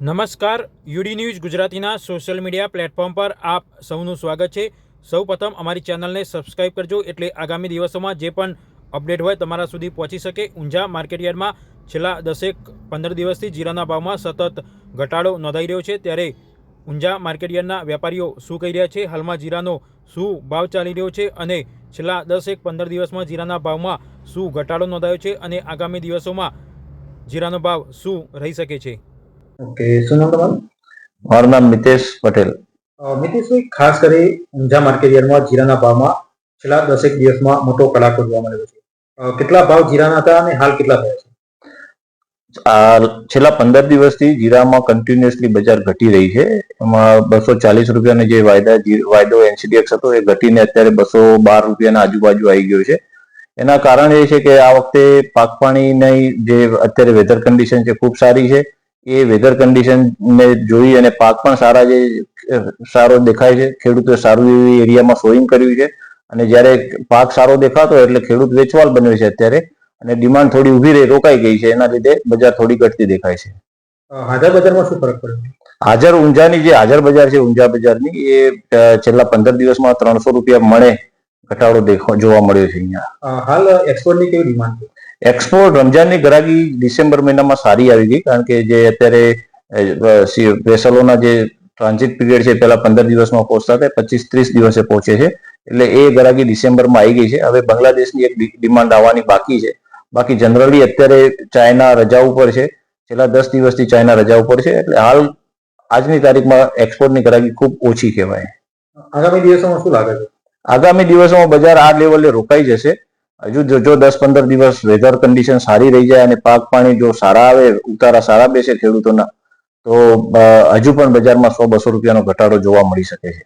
નમસ્કાર, UD news ગુજરાતીના social media platform પર આપ સૌનું સ્વાગત છે. સૌ પ્રથમ અમારી ચેનલને સબસ્ક્રાઇબ કરજો એટલે આગામી દિવસોમાં જે પણ અપડેટ હોય તમારા સુધી પહોંચી શકે. ઊંઝા માર્કેટયાર્ડમાં છેલ્લા દસેક પંદર દિવસથી જીરાના ભાવમાં સતત ઘટાડો નોંધાઈ રહ્યો છે. ત્યારે ઊંઝા માર્કેટયાર્ડના વેપારીઓ શું કહી રહ્યા છે? હાલમાં જીરાનો શું ભાવ ચાલી રહ્યો છે? અને છેલ્લા દસેક પંદર દિવસમાં જીરાના ભાવમાં શું ઘટાડો નોંધાયો છે? અને આગામી દિવસોમાં જીરાનો ભાવ શું રહી શકે છે? ઓકે શું નામ તમારું? મારું નામ મિતેશ પટેલ. મિતેશ મિતેશભાઈ ખાસ કરી ઊંઝા માર્કેટ યાર્ડમાં જીરાના ભાવમાં છેલ્લા દસેક દિવસમાં મોટો કડાકો જોવા મળ્યો છે. કેટલા ભાવ જીરાના હતા અને હાલ કેટલા થયા છે? આ છેલ્લા પંદર દિવસથી જીરામાં કન્ટિન્યુઅસલી બજાર ઘટી રહી છે. એમાં બસો ચાલીસ રૂપિયાનો જે વાયદા વાયદો એનસીડીએક્સ હતો એ ઘટીને અત્યારે બસો બાર રૂપિયાના આજુબાજુ આવી ગયો છે. એના કારણ એ છે કે આ વખતે પાક પાણીની જે અત્યારે વેધર કન્ડિશન છે ખૂબ સારી છે. એ વેધર કન્ડિશનને જોઈ અને પાક પણ સારા જે સારો દેખાય છે. ખેડૂતોએ સારું એવી એરિયામાં સોઈંગ કર્યું છે. અને જ્યારે પાક સારો દેખાતો એટલે ખેડૂત વેચવાલ બન્યો છે અત્યારે. અને ડિમાન્ડ થોડી ઊભી રહી રોકાઈ ગઈ છે. એના લીધે બજાર થોડી ઘટતી દેખાય છે. હાજર બજારમાં શું ફરક પડ્યો? હાજર ઊંઝાની જે હાજર બજાર છે ઊંઝા બજારની એ છેલ્લા પંદર દિવસમાં ત્રણસો રૂપિયા મળે ઘટાડો દેખો જોવા મળ્યો છે અહીંયા. હાલ એક્સપોર્ટની કેવી ડિમાન્ડ છે? એક્સપોર્ટ રમજાનની ગ્રાહકી ડિસેમ્બર મહિનામાં સારી આવી ગઈ કારણ કે જે અત્યારે વેસલોના જે ટ્રાન્ઝિટ પીરિયડ છે પહેલા પંદર દિવસમાં પહોંચતા હતા પચીસ ત્રીસ દિવસે પહોંચે છે. એટલે એ ગ્રાહકી ડિસેમ્બરમાં આવી ગઈ છે. હવે બાંગ્લાદેશની એક ડિમાન્ડ આવવાની બાકી છે. બાકી જનરલી અત્યારે ચાઇના રજા ઉપર છે. છેલ્લા દસ દિવસથી ચાઇના રજા ઉપર છે. એટલે હાલ આજની તારીખમાં એક્સપોર્ટની ગ્રાહકી ખૂબ ઓછી કહેવાય. આગામી દિવસોમાં શું લાગે છે? આગામી દિવસોમાં બજાર આ લેવલે રોકાઈ જશે. હજુ જો જો દસ પંદર દિવસ વેધર કન્ડિશન સારી રહી જાય અને પાક પાણી જો સારા આવે, ઉતારા સારા બેસે ખેડૂતોના, તો હજુ પણ બજારમાં સો બસો રૂપિયાનો ઘટાડો જોવા મળી શકે છે.